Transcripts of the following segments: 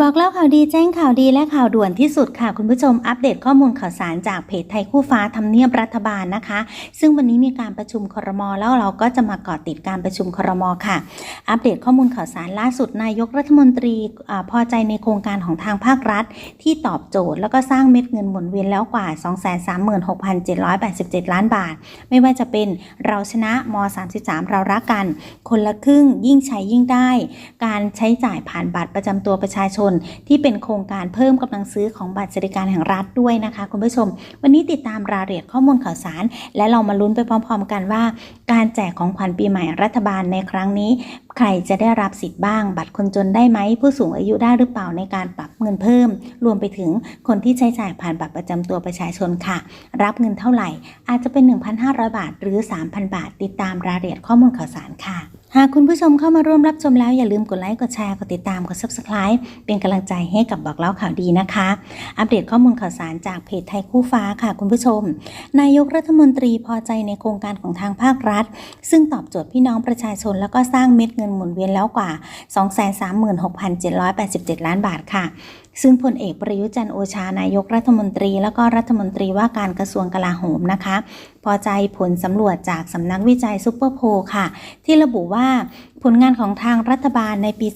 บอกเล่าข่าวดีแจ้งข่าวดีและข่าวด่วนที่สุดค่ะ คุณผู้ชมอัปเดตข้อมูลข่าวสารจากเพจไทยคู่ฟ้าทำเนียบรัฐบาลนะคะ ซึ่งวันนี้มีการประชุมครมแล้วเราก็จะมาเกาะติดการประชุมครมค่ะ อัปเดตข้อมูลข่าวสารล่าสุดนายกรัฐมนตรีพอใจในโครงการของทางภาครัฐ ที่ตอบโจทย์แล้วก็สร้างเม็ดเงินหมุนเวียนแล้วกว่า 236,787 ล้านบาท ไม่ว่าจะเป็นเราชนะม 33 เรารักกัน คนละครึ่งยิ่งใช้ยิ่งได้ การใช้จ่ายผ่านบัตรประจำตัวประชาชนที่เป็นโครงการเพิ่มกำลังซื้อของบัตรสวัสดิการแห่งรัฐด้วยนะคะ คุณผู้ชม วันนี้ติดตามรายละเอียดข้อมูลข่าวสาร และเรามาลุ้นไปพร้อม ๆ กันว่า การแจกของขวัญปีใหม่รัฐบาลในครั้งนี้ ใครจะได้รับสิทธิ์บ้าง บัตรคนจนได้ไหม ผู้สูงอายุได้หรือเปล่าในการปรับเงินเพิ่ม รวมไปถึงคนที่ใช้จ่ายผ่านบัตรประจำตัวประชาชนค่ะ รับเงินเท่าไหร่ อาจจะเป็น 1,500 บาท หรือ 3,000 บาท ติดตามรายละเอียดข้อมูลข่าวสารค่ะ หากคุณผู้ชมเข้ามาร่วมรับชมแล้วอย่าลืมกดไลค์ กดแชร์ กดติดตาม กด subscribe เป็นกำลังใจให้กับบอกเล่าข่าวดีนะคะ อัปเดตข้อมูลข่าวสารจากเพจไทยคู่ฟ้าค่ะ คุณผู้ชม นายกรัฐมนตรีพอใจในโครงการของทางภาครัฐ ซึ่งตอบโจทย์พี่น้องประชาชนแล้วก็สร้างเม็ดเงินหมุนเวียนแล้วกว่า 236,787 ล้านบาทค่ะ ซึ่งพลเอกประยุจันโอชานายกรัฐมนตรี แล้วก็รัฐมนตรีว่าการกระทรวงกลาโหมนะคะ พอใจผลสำรวจจากสำนักวิจัยซูเปอร์โพลค่ะ ที่ระบุว่าผลงานของทางรัฐบาลในปี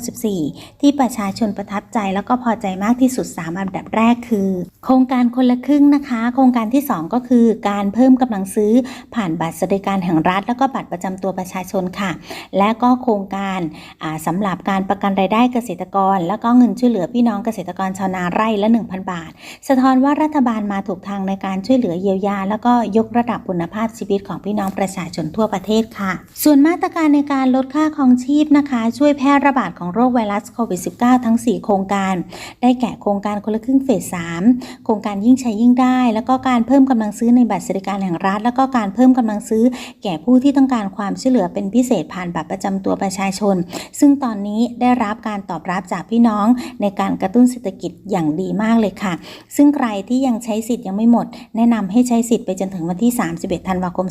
2564 ที่ประชาชนประทับใจแล้วก็พอใจมากที่สุด 3 อันดับแรกคือ โครงการคนละครึ่งนะคะ โครงการที่ 2 ก็คือการเพิ่มกำลังซื้อผ่านบัตรสวัสดิการแห่งรัฐ แล้วก็บัตรประจำตัวประชาชนค่ะ และก็โครงการอ่าสำหรับการประกันรายได้เกษตรกร แล้วก็เงินช่วยเหลือพี่น้องเกษตรกรชาวนาไร่ละ 1,000 บาท สะท้อนว่ารัฐบาลมาถูกทางในการช่วยเหลือเยียวยา แล้วก็ยกระดับคุณภาพชีวิตของพี่น้องประชาชนทั่วประเทศค่ะ ส่วนมาตรการในการลดค่าครองชีพนะคะ ช่วยแพร่ระบาดของโรคไวรัสโควิด -19 ทั้ง 4 โครงการ ได้แก่โครงการคนละครึ่งเฟส 3 โครงการยิ่งใช้ยิ่งได้ แล้วก็การเพิ่มกำลังซื้อในบัตรสวัสดิการแห่งรัฐ แล้วก็การเพิ่มกำลังซื้อ แก่ผู้ที่ต้องการความช่วยเหลือเป็นพิเศษผ่านบัตรประจำตัวประชาชน ซึ่งตอนนี้ได้รับการตอบรับจากพี่น้องในการกระตุ้นเศรษฐกิจอย่างดีมากเลยค่ะ ซึ่งใครที่ยังใช้สิทธิ์ยังไม่หมด แนะนำให้ใช้สิทธิ์ไปจนถึงวันที่ 31 ธันวาคม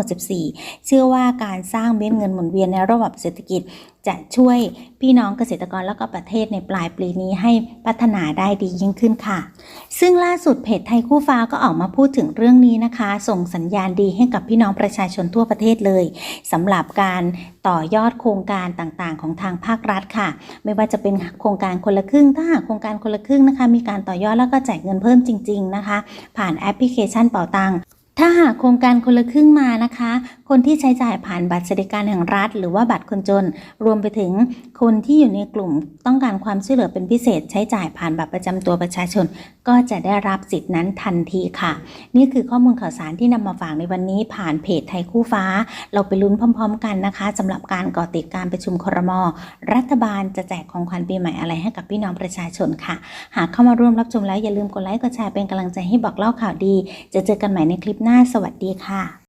2564 เชื่อว่าการสร้างเม็ดเงินหมุนเวียนในระบบเศรษฐกิจ จะช่วยพี่น้องเกษตรกรแล้วก็ประเทศในปลายปีนี้ให้พัฒนาได้ดียิ่งขึ้นค่ะ ซึ่งล่าสุดเพจไทยคู่ฟ้าก็ออกมาพูดถึงเรื่องนี้นะคะ ส่งสัญญาณดีให้กับพี่น้องประชาชนทั่วประเทศเลยสำหรับการต่อยอดโครงการต่างๆ ของทางภาครัฐค่ะ ไม่ว่าจะเป็นโครงการคนละครึ่ง ถ้าหากโครงการคนละครึ่งนะคะ มีการต่อยอดแล้วก็แจกเงินเพิ่มจริง ๆนะคะ ผ่านแอปพลิเคชันเป๋าตัง ถ้าหากโครงการคนละครึ่งมานะคะ คนที่ใช้จ่ายผ่านบัตรสวัสดิการแห่งรัฐ หรือว่าบัตรคนจน รวมไปถึงคนที่อยู่ในกลุ่มต้องการความช่วยเหลือเป็นพิเศษ ใช้จ่ายผ่านบัตรประจำตัวประชาชน ก็จะได้รับสิทธินั้นทันทีค่ะ นี่คือข้อมูลข่าวสารที่นำมาฝากในวันนี้ผ่านเพจไทยคู่ฟ้า เราไปลุ้นพร้อม ๆ กันนะคะสำหรับการก่อติดการประชุมครม รัฐบาลจะแจกของขวัญปีใหม่อะไรให้กับพี่น้องประชาชนค่ะ หากเข้ามาร่วมรับชมแล้วอย่าลืมกดไลค์กดแชร์เป็นกำลังใจให้บอกเล่าข่าวดี จะเจอกันใหม่ในคลิปหน้าสวัสดีค่ะ